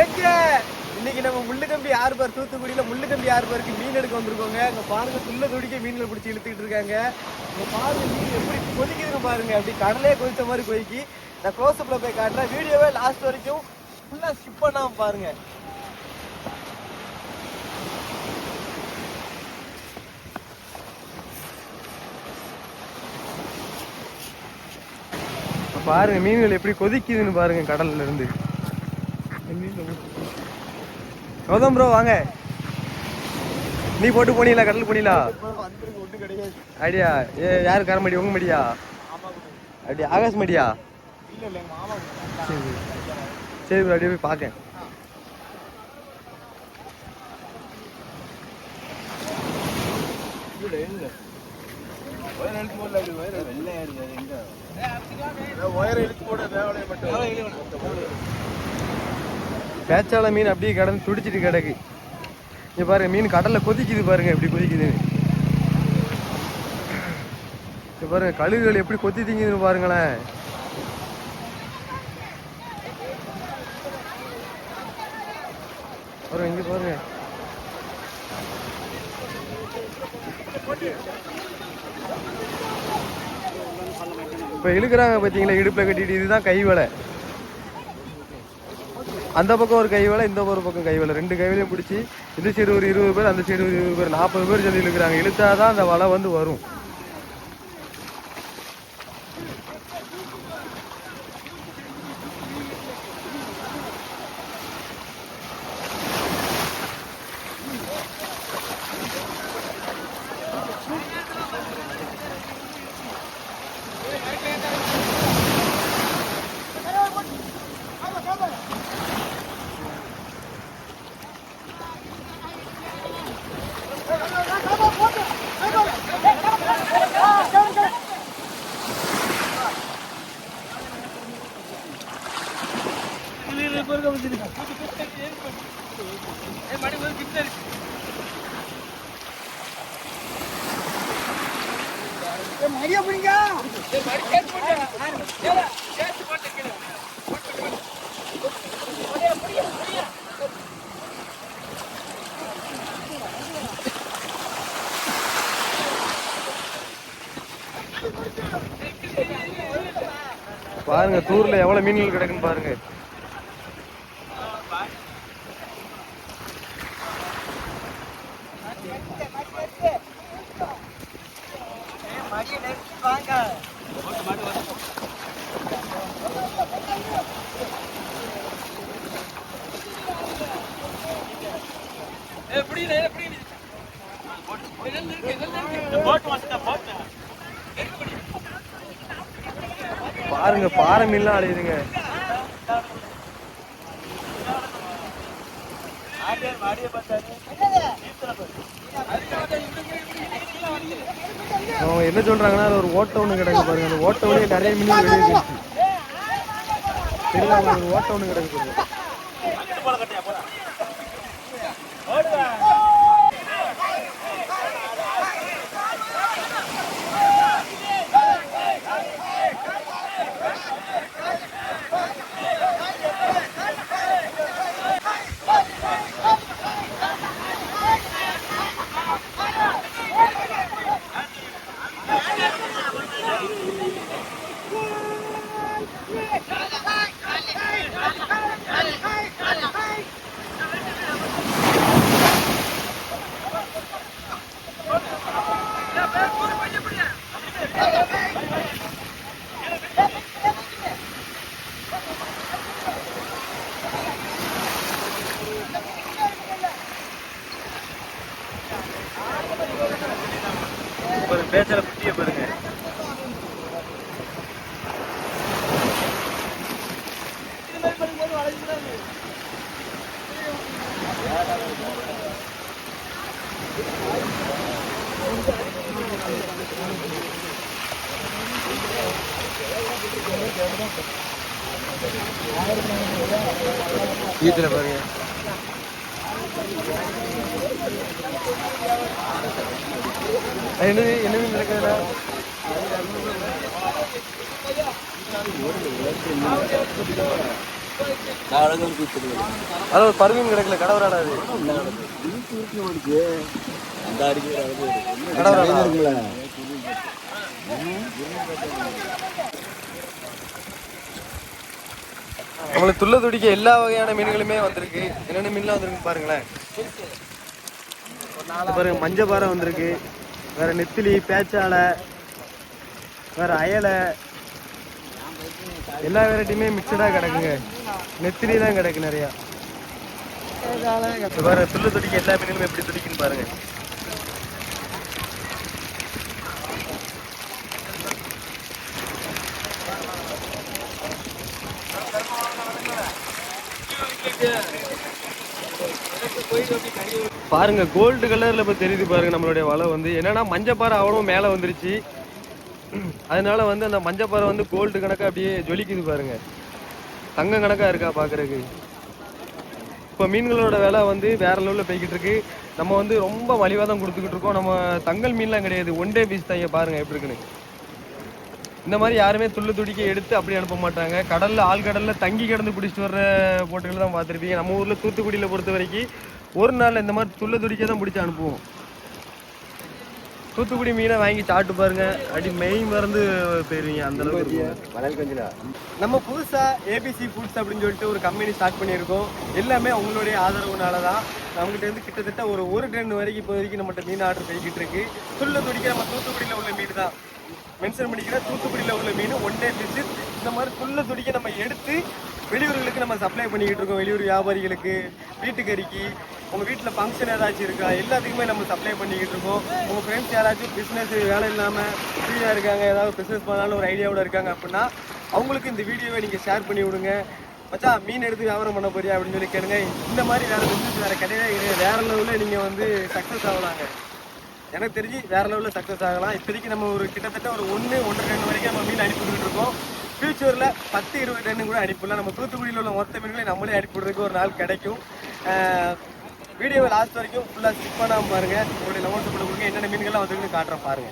எங்க இன்னைக்கு நம்ம முள்ளுக்கம்பி ஆறு பேர் தூத்துக்குடியில முள்ளுக்கம்பி ஆறு பேருக்கு மீன் எடுக்க வந்திருக்கோங்க. இங்க பாருங்க துள்ள துடிக்க மீன்களை பிடிச்சி இழுத்துக்கிட்டு இருக்காங்க. இங்க பாருங்க மீன் எப்படி கொதிக்குதுன்னு பாருங்க. அப்படி கடலே கொதித்த மாதிரி கொதிக்கி. நான் க்ளோஸ்அப்ல போய் காட்டுறேன். வீடியோவே லாஸ்ட் வரைக்கும் ஃபுல்லாக ஸ்கிப் பண்ணாமல் பாருங்க. பாருங்க மீன்கள் எப்படி கொதிக்குதுன்னு பாருங்க கடல்ல இருந்து. கௌதம் ப்ரோ வாங்க. நீ போட்டு போனீங்களா கடல் போனீங்களா? அப்படியா? ஏ யாரு கரமடி உங்க மடியா? அப்படியா? ஆகாஷ் மடியா? சரி சரி bro, அப்படியே போய் பார்க்கேன் பேச்சால மீன் அப்படியே கடந்து துடிச்சிட்டு கிடக்கு. இங்கே பாருங்க மீன் கடலில் கொதிக்குது பாருங்க எப்படி கொதிக்குதுன்னு. இங்கே பாருங்க கழுகுகள் எப்படி கொத்தி திங்குதுன்னு பாருங்களேன். பாருங்க இங்கே பாருங்க. இப்போ இழுக்கிறாங்க பார்த்தீங்களா இடுப்பில் கட்டிட்டு இதுதான் கை வலை. அந்த பக்கம் ஒரு கைவேலை இந்த ஒரு பக்கம் கைவேலை ரெண்டு கைவிலையும் பிடிச்சி இந்த சைடு ஒரு இருபது பேர் அந்த சைடு ஒரு இருபது பேர் நாற்பது பேர் சொல்லி இழுக்கிறாங்க இழுத்தாதான் அந்த வலை வந்து வரும். பாருங்க தூர்ல எவ்வளவு மீன்கள் கிடக்குன்னு பாருங்க. பாருங்க பாறை மீன்லாம் அடையுதுங்க அவங்க என்ன சொல்றாங்கன்னா ஒரு ஓட்ட ஒன்று கிடக்கு பாருங்க. அந்த ஓட்ட நிறைய மீன் வெளியே போயிடுச்சு. அவங்க ஒரு ஓட்ட ஒன்று கிடக்கு பாருங்க. பேச்சல குட்டிய பாருங்க. ஈத்துல பாருங்க. அது என்னது என்ன மீன் இருக்குதுல அது ஒரு பருவீன் கிடக்கல கடவுராடா அது. கடவுராடா நம்மளுக்கு துள்ள துடிக்க எல்லா வகையான மீன்களுமே வந்திருக்கு. என்னென்ன மீன்லாம் வந்திருக்கு பாருங்களேன். இது பாருங்க மஞ்சள் பாறை வந்திருக்கு. வேற நெத்திலி பேச்சாலை வேற அயலை. எல்லா வெரைட்டியுமே மிக்சடா கிடக்குங்க. நெத்திலி தான் கிடக்கு நிறையா. பாருங்க துள்ள துடிக்க எல்லா மீன்களுமே எப்படி துடிக்குன்னு பாருங்க. பாருங்க கோல்டு கலர்ல இப்ப தெரியுது பாருங்க நம்மளுடைய வலை வந்து. என்னன்னா மஞ்சப்பாறை அவ்வளவு மேல வந்துருச்சு. அதனால வந்து அந்த மஞ்சப்பாறை வந்து கோல்டு கணக்கா அப்படியே ஜொலிக்குது பாருங்க. தங்க கணக்கா இருக்கா பாக்குறதுக்கு? இப்போ மீன்களோட விலை வந்து வேற லெவலில் போய்கிட்டு இருக்கு. நம்ம வந்து ரொம்ப மலிவாக தான் கொடுத்துக்கிட்டு இருக்கோம். நம்ம தங்கல் மீன்லாம் கிடையாது. ஒன் டே பீஸ் தான் பாருங்க எப்படி இருக்குன்னு. இந்த மாதிரி யாருமே துள்ளு துடிக்க எடுத்து அப்படி அனுப்ப மாட்டாங்க. கடல்ல ஆழ்கடல்ல தங்கி கிடந்து பிடிச்சிட்டு வர்ற போட்டுகள் தான் பார்த்துருப்பீங்க. நம்ம ஊர்ல தூத்துக்குடியில பொறுத்த வரைக்கும் ஒரு நாளில் இந்த மாதிரி துள்ள துடிக்க தான் பிடிச்சி அனுப்புவோம். தூத்துக்குடி மீனை வாங்கி சாப்பிட்டு பாருங்க. அடி மெய் மறந்து போயிருவீங்க அந்த அளவுக்கு நம்ம புதுசா ஏபிசி ஃபுட்ஸ் அப்படின்னு சொல்லிட்டு ஒரு கம்பெனி ஸ்டார்ட் பண்ணியிருக்கோம். எல்லாமே அவங்களுடைய ஆதரவுனால தான். நம்மகிட்ட இருந்து கிட்டத்தட்ட ஒரு ஒரு டன் வரைக்கும் இப்போ வரைக்கும் நம்மகிட்ட மீன் ஆர்டர் போய்கிட்டு இருக்கு. துள்ள துடிக்க நம்ம தூத்துக்குடியில் உள்ள மீன் தான். மென்ஷன் பண்ணிக்கிற தூத்துக்குடியில் உள்ள மீன் ஒன் டே விசிட் இந்த மாதிரி துள்ள துடிக்க நம்ம எடுத்து வெளியூர்களுக்கு நம்ம சப்ளை பண்ணிக்கிட்டு இருக்கோம். வெளியூர் வியாபாரிகளுக்கு வீட்டுக்கறிக்கு உங்கள் வீட்டில் ஃபங்க்ஷன் ஏதாச்சும் இருக்கா? எல்லாத்துக்குமே நம்ம சப்ளை பண்ணிக்கிட்டு இருக்கோம். உங்கள் ஃப்ரெண்ட்ஸ் யாராச்சும் பிஸ்னஸ் வேலை இல்லாமல் ஃப்ரீயாக இருக்காங்க ஏதாவது பிஸ்னஸ் பண்ணாலும் ஒரு ஐடியாவோட இருக்காங்க அப்படின்னா அவங்களுக்கு இந்த வீடியோவை நீங்கள் ஷேர் பண்ணி விடுங்க. மச்சா மீன் எடுத்து வியாபாரம் பண்ண போறியா அப்படின்னு சொல்லி கேளுங்க. இந்த மாதிரி வேறு பிஸ்னஸ் வேறு கிடையவே கிடையாது. வேறு லெவலில் நீங்கள் வந்து சக்ஸஸ் ஆகலாங்க. எனக்கு தெரிஞ்சு வேற லெவலில் சக்ஸஸ் ஆகலாம். இப்போதைக்கு நம்ம ஒரு கிட்டத்தட்ட ஒரு ஒன்று ஒன்று ரெண்டு வரைக்கும் நம்ம மீன் அனுப்பிவிட்டு இருக்கோம். ஃபியூச்சரில் பத்து இருபது ரெண்டு கூட அனுப்பிடலாம் நம்ம தூத்துக்குடியில் உள்ள மொத்த மீன்களை நம்மளே அனுப்பிவிடுறதுக்கு ஒரு நாள் கிடைக்கும். வீடியோவை லாஸ்ட் வரைக்கும் ஃபுல்லாக ஸ்கிப் பண்ணாமல் பாருங்க. உங்களுடைய லெவன் சப்போர்ட் கொடுங்க. என்னென்ன மீன்கள்லாம் வந்துருக்குன்னு காட்டுறேன் பாருங்க.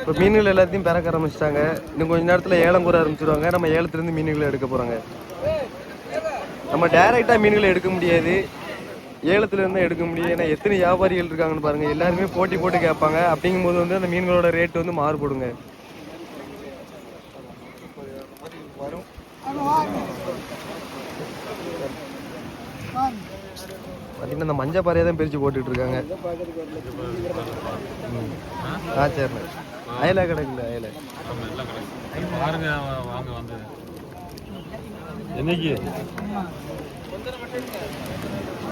இப்போ மீன்கள் எல்லாத்தையும் பிறக்க ஆரம்பிச்சிட்டாங்க. இன்னும் கொஞ்ச நேரத்தில் ஏலம் கூற ஆரம்பிச்சிருவாங்க. நம்ம ஏலத்துலேருந்து மீன்களை எடுக்க போகிறாங்க நம்ம டைரெக்டாக மீன்களை எடுக்க முடியாது. ஏலத்துல இருந்தா எடுக்க முடியும். ஏன்னா எத்தனை வியாபாரிகள் இருக்காங்கன்னு பாருங்க. எல்லாருமே போட்டி போட்டு கேட்பாங்க. அப்படிங்கும்போது வந்து அந்த மீன்களோட ரேட் வந்து மாறுபடுங்க. பார்த்தீங்கன்னா இந்த மஞ்சள் பாறையை தான் பிரித்து போட்டுட்டு இருக்காங்க. ஆ சரிண்ணே. அயலை கிடக்குல்ல அயலை? பாருங்க வாங்க வந்து என்னைக்கு?